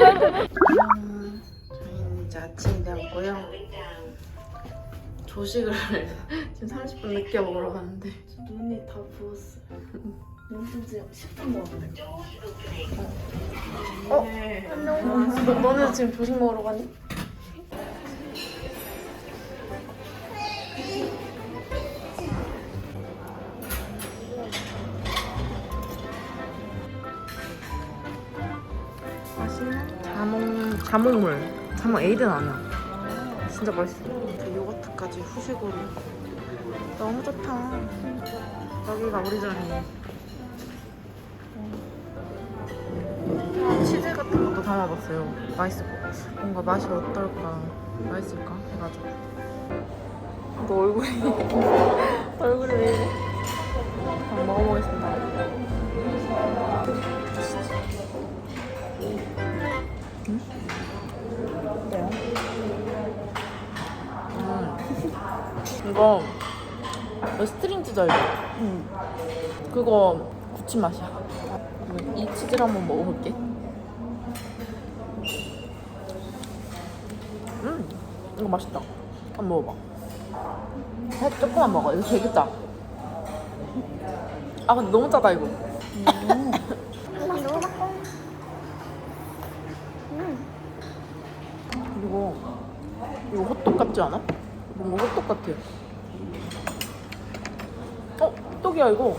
저희는 이제 아침이 되었고요 조식을 지금 30분 늦게 먹으러 가는데 눈이 다 부었어요. 눈뜬 지 10분 넘었네. 어? 너, 너는 지금 조식 먹으러 가니? 자몽 자몽물 자몽 에이드는 아니야 진짜 맛있어 그 요거트까지 후식으로 너무 좋다 여기가 우리 자리 치즈 같은 것도 담아봤어요. 맛있을 것 같아. 뭔가 맛이 어떨까? 맛있을까? 해가지고. 너 얼굴이 얼굴이 왜 이래? 한번 먹어보겠습니다. 음? 어때요? 음. 이거 스트링 치즈 알죠? 응. 그거 구치 맛이야. 이 치즈를 한번 먹어볼게. 음, 이거 맛있다. 한번 먹어봐. 살 조금만 먹어. 이거 되게 짜. 아 근데 너무 짜다 이거. 그리고 이거 호떡 같지 않아? 뭔가 호떡 같아. 어, 호떡이야 이거.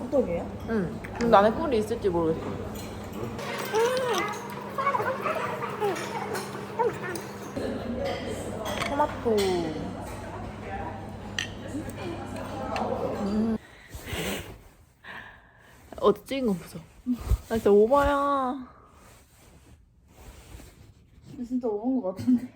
호떡이에요? 응. 근데 안에 꿀이 있을지 모르겠어. 토마토. 음. 어디 찍은 거 보자. 나 진짜 오바야. 진짜 먹은 것 같은데.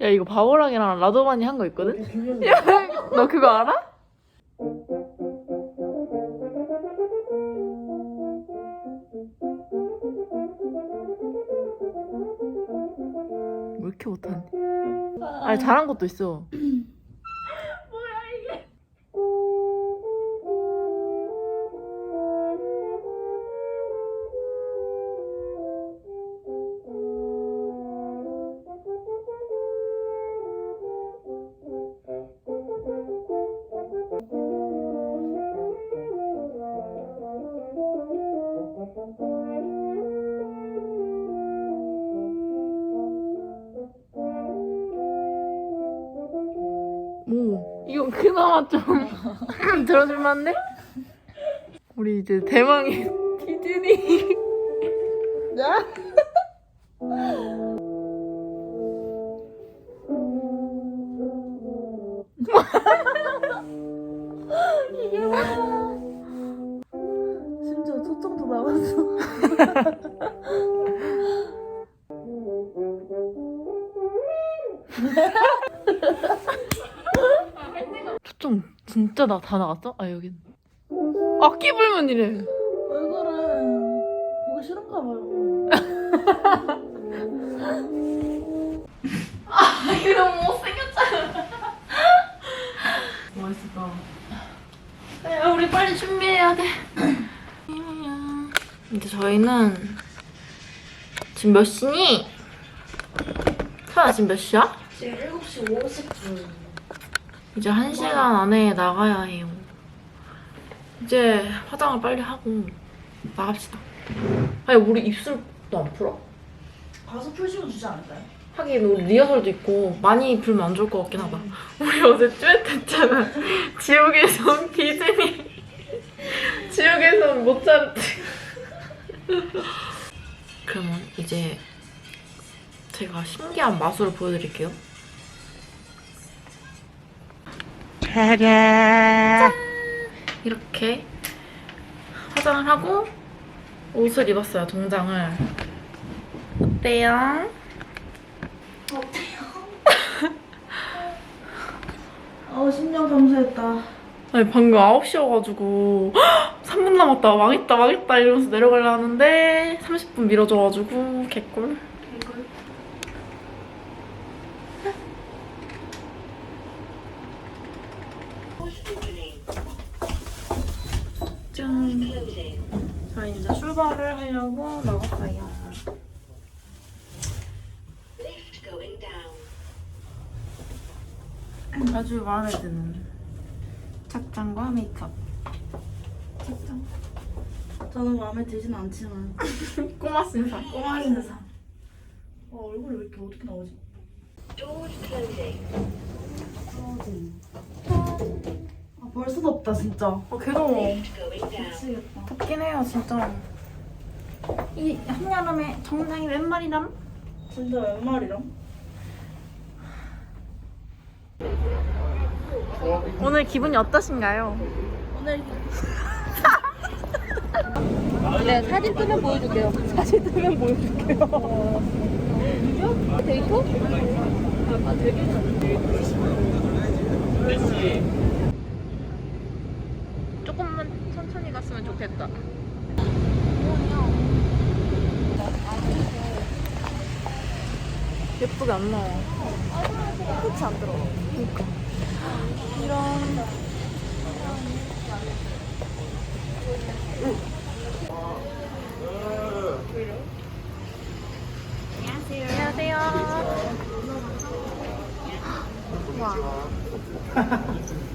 야 이거 바보랑이랑 라도만이 한 거 있거든? 야, 너 그거 알아? 못하니? 아니 잘한 것도 있어. 들어줄만한데? 우리 이제 대망의 디즈니. 야? 이게 뭐야? 심지어 초점도 나왔어. 초점 진짜 나 다 나갔어? 아 여긴. 악기 불문이래. 얼굴은 보기 싫은가 봐요. 이거 너무 못생겼잖아. 멋있다. 야, 우리 빨리 준비해야 돼. 이제 저희는 지금 몇 시니? 서야 지금 몇 시야? 지금 7시 50분. 이제 한 시간 안에 나가야 해요. 이제 화장을 빨리 하고 나갑시다. 아니 우리 입술도 안 풀어? 가서 풀시면 주지 않을까요? 하긴 우리 리허설도 있고 많이 불면 안 좋을 것 같긴 하다. 우리 어제 듀엣 했잖아. 지옥에서 온 디즈니. 지옥에서 온 모차르트. 그러면 이제 제가 신기한 마술을 보여드릴게요. 짠! 이렇게 화장을 하고 옷을 입었어요, 동장을. 어때요? 어 심장 감소했다. 아니, 방금 9시여가지고 3분 남았다, 망했다, 망했다 이러면서 내려가려 하는데 30분 미뤄져가지고 개꿀. 짠. 자, 이제 출발을 하려고 나갔어요. 아주 마음에 드는 착장과 메이크업. 착장. 저는 마음에 들진 않지만 꼬마 신사. 꼬마 인사. 어 얼굴이 왜 이렇게 어떻게 나오지? 아 벌써 덥다 진짜. 어, 괴로워. 미치겠다. 덥긴 해요, 진짜. 이 한여름에 정장이 웬 말이람? 진짜 웬 말이람? 오늘 기분이 어떠신가요? 오늘 네, 사진 뜨면 보여줄게요. 사진 뜨면 보여줄게요. 데이터? 조금만 천천히 갔으면 좋겠다. 예쁘게 안 나와. 끝이 안 들어. 이런. 안녕하세요. 와. 여기서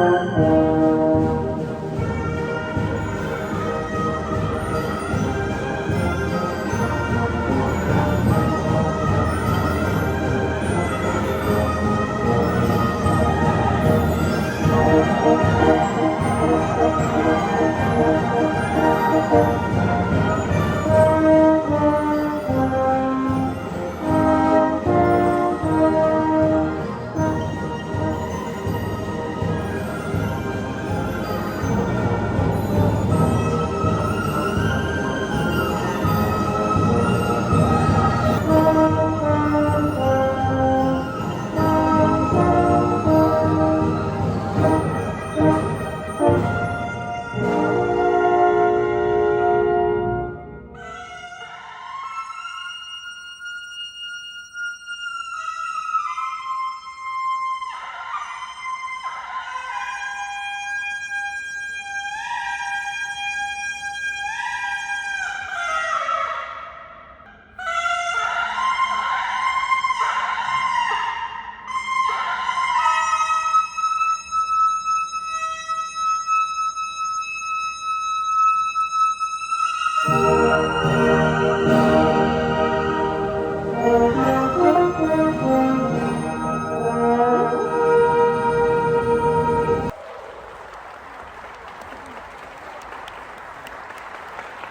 Música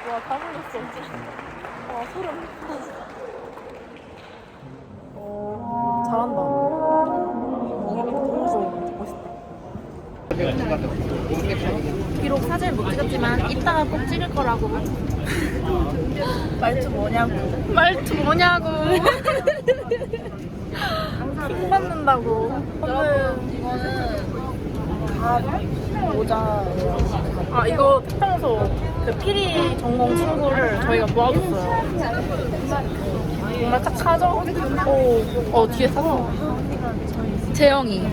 와, 다 흘렸어. 와, 소름. 오, 잘한다. 비록 사진 못 찍었지만 이따가 꼭 찍을 거라고. 말투 뭐냐고. 말투 뭐냐고. 킹 받는다고. 여러분, 이거는 모자예요. 아 이거 태평소 그 피리 전공 친구를 저희가 도와줬어요. 정말 착하죠? 오, 어 뒤에 샀어. 재영이.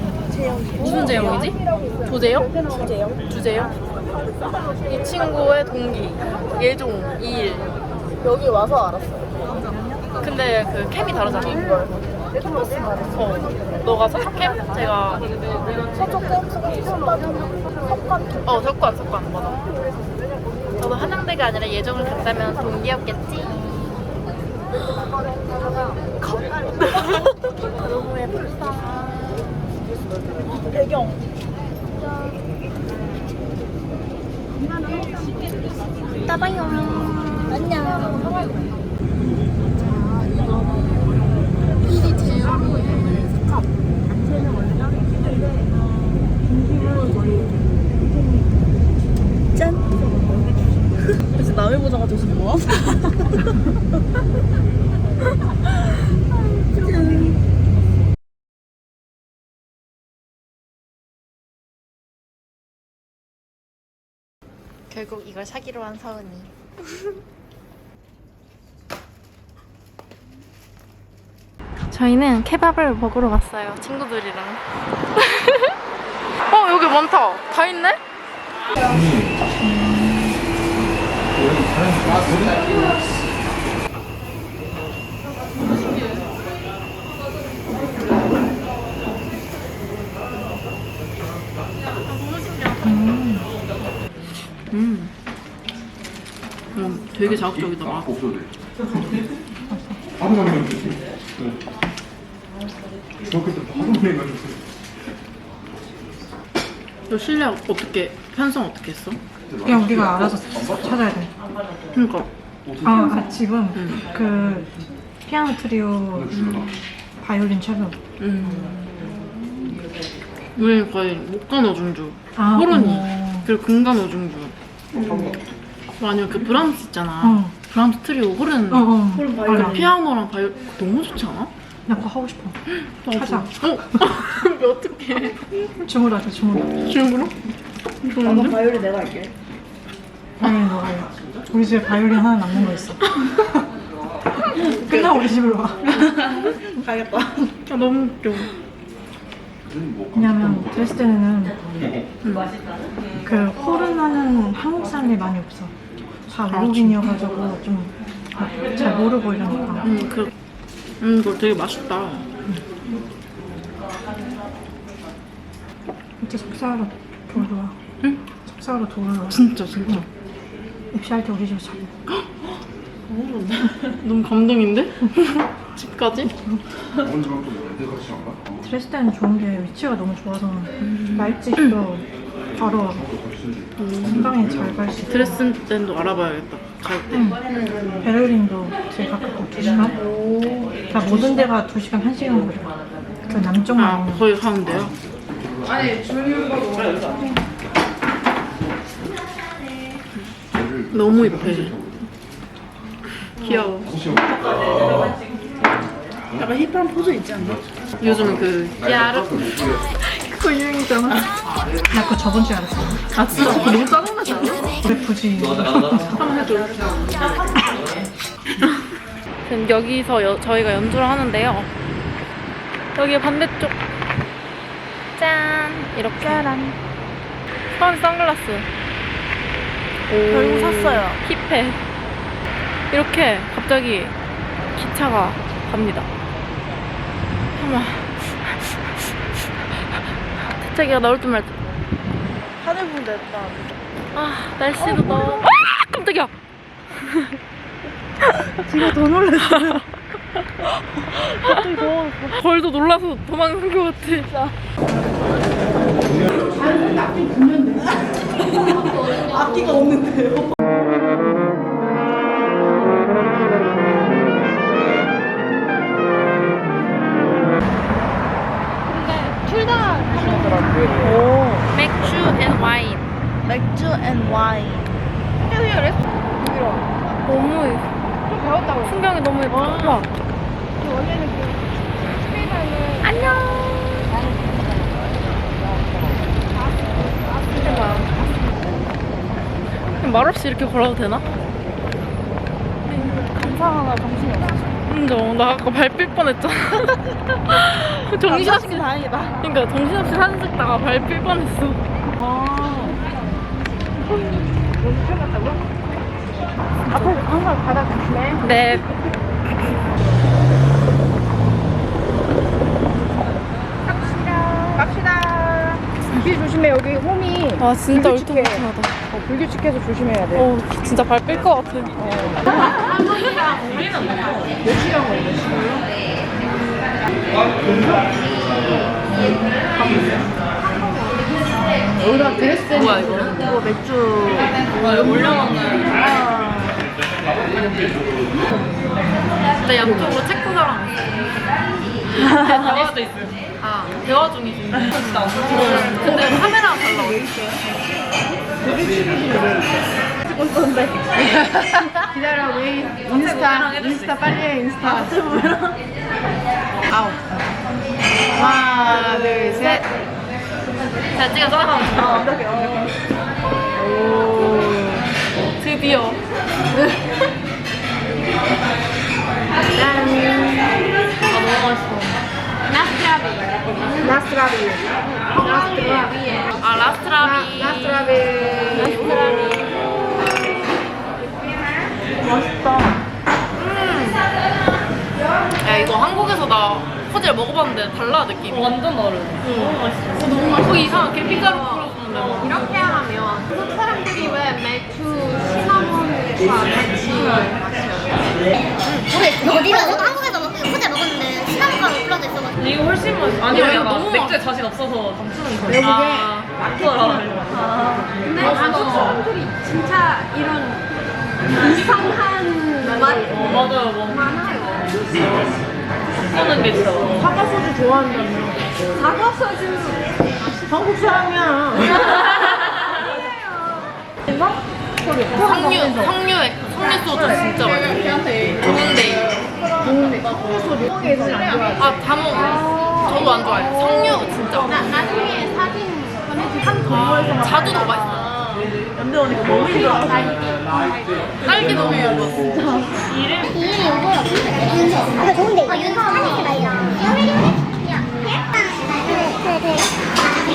무슨 재영이지? 조재영? 주재영. 주재영? 이 친구의 동기 예종 이일. 여기 와서 알았어요. 근데 그 캠이 다르잖아. 어, 너가 서쪽 캠? 제가 서쪽 캠? 석관. 어, 석관, 석관, 맞아. 저도 한양대가 아니라 예정을 갔다면 동기였겠지. 컵. 너무 예쁘다. 배경. 이따 봐요. 안녕. 그래서 남의 보자가 되신 거야? 결국 이걸 사기로 한 서은이. 저희는 케밥을 먹으러 왔어요. 친구들이랑. 어, 여기 많다. 다 있네? 음. 음, 되게 자극적이다. 맛. 없어도 돼. 바로 가면 되지. 중학교 때. 너 실력 어떻게 편성 어떻게 했어? 그냥 우리가 알아서 찾아야 돼. 그러니까 아, 아 지금 그 피아노 트리오 바이올린 첼로. 음. 우리 거의 목간 어중주, 아, 호르니, 어. 그리고 금간 어중주. 뭐 아니면 그 브람스 있잖아. 어. 브람스 트리오 호른. 어, 어. 그 알아. 피아노랑 바이올 너무 좋지 않아? 나 그거 하고 싶어. 하자. 어? 근데 어떡해. 주문하자, 주문. 지금으로? 좋은데? 바이올린 내가 할게. 너가 해. 우리 집에 바이올린 하나 남는 거 있어. 끝나고 우리 집으로 와. 가겠다. 아, 너무 웃겨. 왜냐면 드레스덴에는 그 호른하는 한국 사람이 많이 없어. 다 외국인이어가지고 좀 잘 모르고 이러니까. 음, 그, 음, 이거 되게 맛있다. 이제 속사하러 돌아 속사하러 돌아와. 진짜, 진짜. 입시할 때 우리 집에 자고. 너무 감동인데? 집까지? 언제만큼 내가 같이 안 가? 드레스덴은 좋은 게 위치가 너무 좋아서 라이프치히도 바로 금방에 잘 갈 수 있어. 드레스덴도 알아봐야겠다. 갈 때. 응. 베를린도 제일 가깝고 2시간? 다 모든 데가 2시간, 1시간 걸려. 그 남쪽만 아. 거기 가면 돼요? 너무 이뻐해. 귀여워. 약간 힙한 포즈 있지 않나? 요즘 그 야르 그거 유행이잖아. 나 그거 저번 주에 알았어. 아 진짜 그거 너무 짜증나지 않아? 왜 굳이. 한번 해줘. 지금 여기서 여- 저희가 연주를 하는데요. 여기 반대쪽. 짠! 이렇게. 짠. 서원 선글라스. 결국 샀어요. 힙해. 이렇게 갑자기 기차가 갑니다. 어머. 대차기가 나올 줄 말지. 하늘 보다 했다. 아, 날씨도 너무. 아! 깜짝이야! 지금 더 놀랐어요. 갑자기 더워. 벌도 놀라서 도망간 것 같아. 앞뒤가 없는데요. 맥주 앤 와인. 맥주 앤 와인. 너무 배웠다고. 풍경이 너무 예뻐. 와. 안녕. 그냥 말없이 이렇게 걸어도 되나? 감상하나 정신이 없어. 인정. 나 아까 발삘 뻔했잖아. 정신없이. 다행이다. 그러니까 정신없이 사진 찍다가 발삘 뻔했어. 앞에 항상 바닥. 네. 뒤 조심해. 여기 홈이 아 진짜 불규칙해. 울퉁불퉁하다. 어, 불규칙해서 조심해야 돼. 어 진짜 발삘것 같아. 몇 시간 걸려? 여기다 드레스 뭐야 이거? 이거 맥주 근데 양쪽으로 체코 사람 있어. 대화 도 있어요. 아 대화 중이지. 근데 카메라가 달라. 기다려 우리 인스타 인스타 빨리 해 인스타 아홉 하나 둘셋 잘 찍어줘. 아, 완벽해 완벽해 드디어. 아 너무 맛있어. 라스트라비 라스트라비 아 라스트라비. 라스트라비 라스트라비 맛있다 야 이거 한국에서 나 허젤 먹어봤는데 달라 느낌. 완전 다르. 너무 맛있어. 너무 맛있어. 거기 이상한 계피가루 뿌려주는데 막. 이렇게 하면 한국 사람들이 왜 맥주 시나몬과 같이 마셔요? 어디가 저도 한국 시나몬가루 올라져 있어가지고 이거 훨씬 맛있어. 아니 이거 너무 맥주에 자신 없어서 감추는 거야. 아, 맞더라. 근데 한국 사람들이 진짜 이런 이상한 맛 어, 맞아요. 뭐 많아요. 쓰는 게 있어. 사과 소주 좋아한다며 사과 소주 한국 사람이야 석류, 석류에, 석류 소주 진짜 맛있어. 좋은데. 한국에서는 안 좋아해 아, 다 먹어. 저도 안 좋아해요. 석류 진짜. 나, 나중에 사진 보내줄게. 아, 자두도 맛있어. 연대 언니가 너무 싫어 딸기 너무 맛있어. 이름이 뭐야? 아 좋은데 아 윤서 찬이스 나이랑 야 그래 그래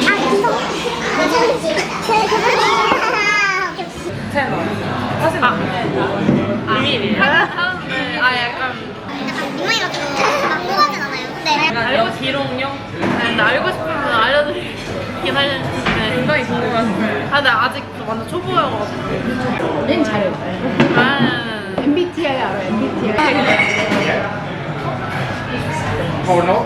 아 윤서 그래 아, 비밀이에요? 하는데, 아, 약간. 약간 민망해가지고 막 뽑아진 않아요. 근데 알고 비롱용? 근데 알고 싶으면 알려드리긴 할 텐데. 굉장히 궁금하신 거예요. 아, 근데 아직 완전 초보여가지고. 얜 잘해 아, MBTI 알아 MBTI Oh no?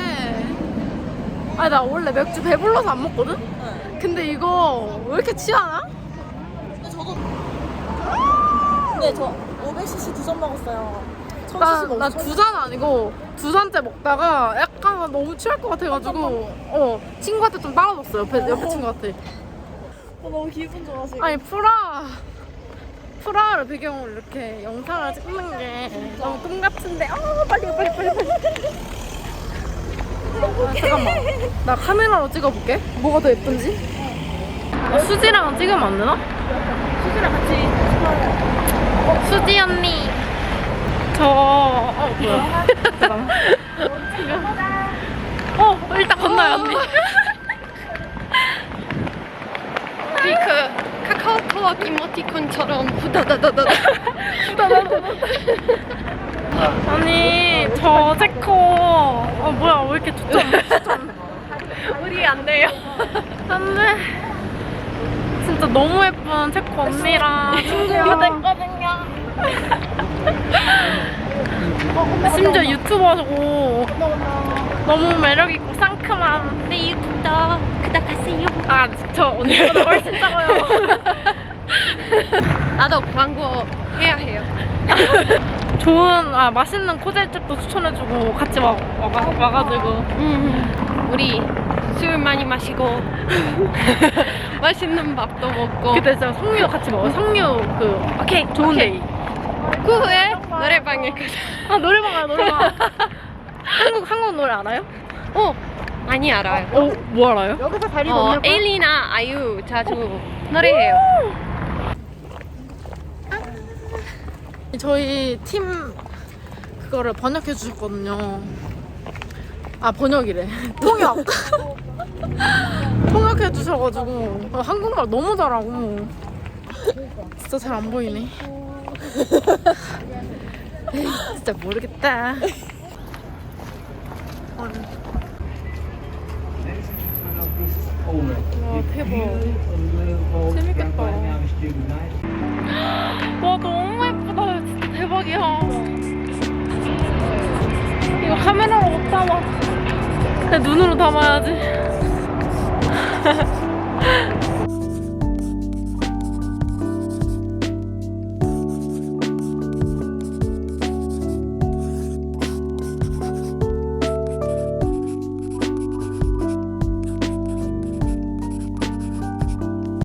아 나 원래 맥주 배불러서 안 먹거든? 근데 이거 왜 이렇게 취하나? 네, 저 500cc 두 잔 먹었어요. 나두 잔 아니고 두 잔째 먹다가 약간 너무 취할 것 같아가지고 어 친구한테 좀 따라줬어요. 옆에, 옆에 친구한테. 어, 너무 기분 좋아서. 아니 프라 프라를 배경으로 이렇게 영상을 찍는 게 너무 꿈 같은데. 아 빨리 빨리 빨리 빨리 아, 잠깐만. 나 카메라로 찍어볼게. 뭐가 더 예쁜지? 어, 수지랑 찍으면 안 되나? 수지랑 같이 어, 수지 언니. 저 어, 뭐야? 잠깐만. 어 일단 건너요 언니. 우리 그 카카오톡 이모티콘처럼 후다다다다. 아니 저 제코 어 뭐야 왜 이렇게 초점 초점 우리 안 돼요. 안돼 진짜 너무 예쁜 제코 언니랑 친구가 됐거든요? 심지어 유튜버고 너무 매력있고 상큼한. 내 유튜브도 구독하세요. 아저 언니보다 훨씬 작아요. 나도 광고 해야 해요. 좋은 아 맛있는 코젤집도 추천해주고 같이 와, 와가, 와가지고 음, 우리 술 많이 마시고 맛있는 밥도 먹고 그때 진짜 석류 같이 먹어요 석류 그 오케이 좋은 오케이. 데이 그 후에 노래방에 가자. 아 노래방 가요 노래방 한국 한국 노래 알아요? 어 많이 알아요. 어뭐 알아요? 여기서 다리 어? 에일리나 아이유 자주 노래해요. 저희 팀 그거를 번역해 주셨거든요. 아 번역이래. 통역. 통역해 주셔가지고 어, 한국말 너무 잘하고 진짜 잘 안 보이네. 진짜 모르겠다. 와 대박. 재밌겠다. 와 너무 예쁘다 대박이야. 이거 카메라로 못 담아. 내 눈으로 담아야지